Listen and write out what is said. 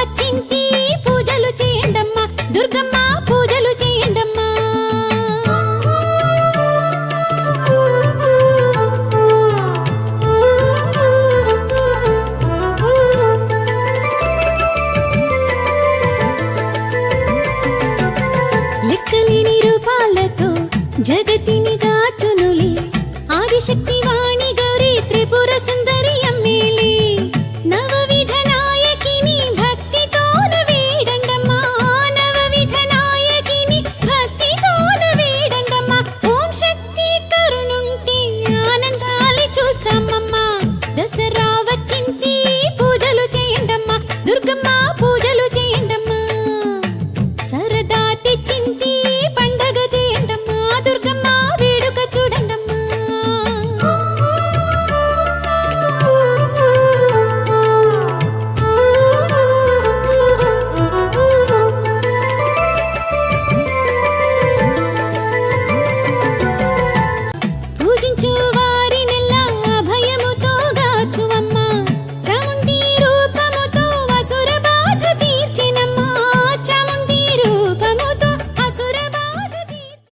వచ్చింది పూజలు చేయండమ్మా. దుర్గమ్మ పూజలు చేయండమ్మా. లెక్కలేని రూపాలతో జగతిని దాచునులే ఆదిశక్తి వాణి గౌరీ త్రిపుర సుందర